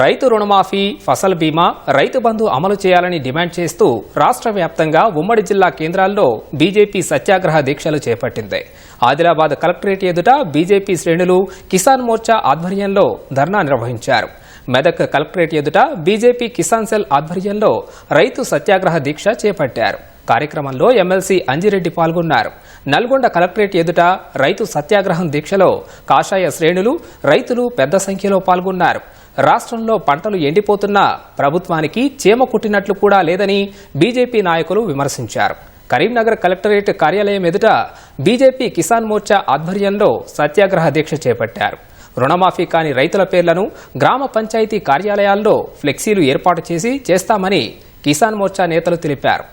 రైతు రుణమాఫీ ఫసల్ బీమా రైతు బంధు అమలు చేయాలని డిమాండ్ చేస్తూ రాష్ట్ర వ్యాప్తంగా ఉమ్మడి జిల్లా కేంద్రాల్లో బీజేపీ సత్యాగ్రహ దీక్షలు చేపట్టింది. ఆదిలాబాద్ కలెక్టరేట్ ఎదుట బీజేపీ శ్రేణులు కిసాన్ మోర్చా ఆధ్వర్యంలో ధర్నా నిర్వహించారు. మెదక్ కలెక్టరేట్ ఎదుట బీజేపీ కిసాన్ సెల్ ఆధ్వర్యంలో రైతు సత్యాగ్రహ దీక్ష చేపట్టారు. కార్యక్రమంలో ఎమ్మెల్సీ అంజిరెడ్డి పాల్గొన్నారు. నల్గొండ కలెక్టరేట్ ఎదుట రైతు సత్యాగ్రహం దీక్షలో కాషాయ శ్రేణులు రైతులు పెద్ద సంఖ్యలో పాల్గొన్నారు. రాష్ట్రంలో పంటలు ఎండిపోతున్నా ప్రభుత్వానికి చీమ కుట్టినట్లు కూడా లేదని బీజేపీ నాయకులు విమర్శించారు. కరీంనగర్ కలెక్టరేట్ కార్యాలయం ఎదుట బీజేపీ కిసాన్ మోర్చా ఆధ్వర్యంలో సత్యాగ్రహ దీక్ష చేపట్టారు. రుణమాఫీ కాని రైతుల పేర్లను గ్రామ పంచాయతీ కార్యాలయాల్లో ఫ్లెక్సీలు ఏర్పాటు చేసి చేస్తామని కిసాన్ మోర్చా నేతలు తెలిపారు.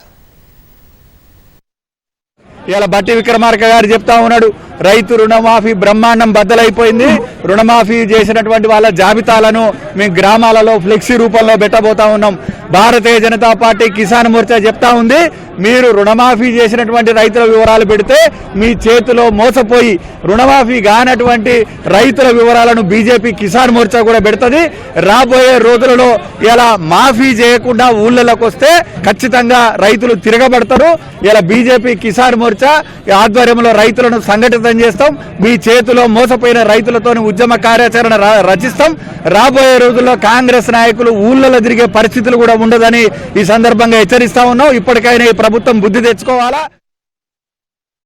ఇలా బట్టి విక్రమార్క గారు చెప్తా ఉన్నాడు. రైతు రుణమాఫీ బ్రహ్మాండం బద్దలైపోయింది. రుణమాఫీ చేసినటువంటి వాళ్ళ జాబితాలను మేము గ్రామాలలో ఫ్లెక్సీ రూపంలో పెట్టబోతా ఉన్నాం. భారతీయ జనతా పార్టీ కిసాన్ మోర్చా చెప్తా ఉంది మీరు రుణమాఫీ చేసినటువంటి రైతుల వివరాలు పెడితే మీ చేతిలో మోసపోయి రుణమాఫీ కానటువంటి రైతుల వివరాలను బీజేపీ కిసాన్ మోర్చా కూడా పెడుతుంది. రాబోయే రోజులలో ఇలా మాఫీ చేయకుండా ఊళ్ళలోకి వస్తే ఖచ్చితంగా రైతులు తిరగబడతారు. ఇలా బీజేపీ కిసాన్ మోర్చా ఆధ్వర్యంలో రైతులను సంఘటిత చేస్తాం. మీ చేతిలో మోసపోయిన రైతులతో ఉద్యమ కార్యాచరణ ర- రచిస్తాం. రాబోయే రోజుల్లో కాంగ్రెస్ నాయకులు ఊళ్ళలో తిరిగే పరిస్థితులు కూడా ఉండదని ఈ సందర్భంగా హెచ్చరిస్తా ఉన్నాం. ఇప్పటికైనా ఈ ప్రభుత్వం బుద్ధి తెచ్చుకోవాలా?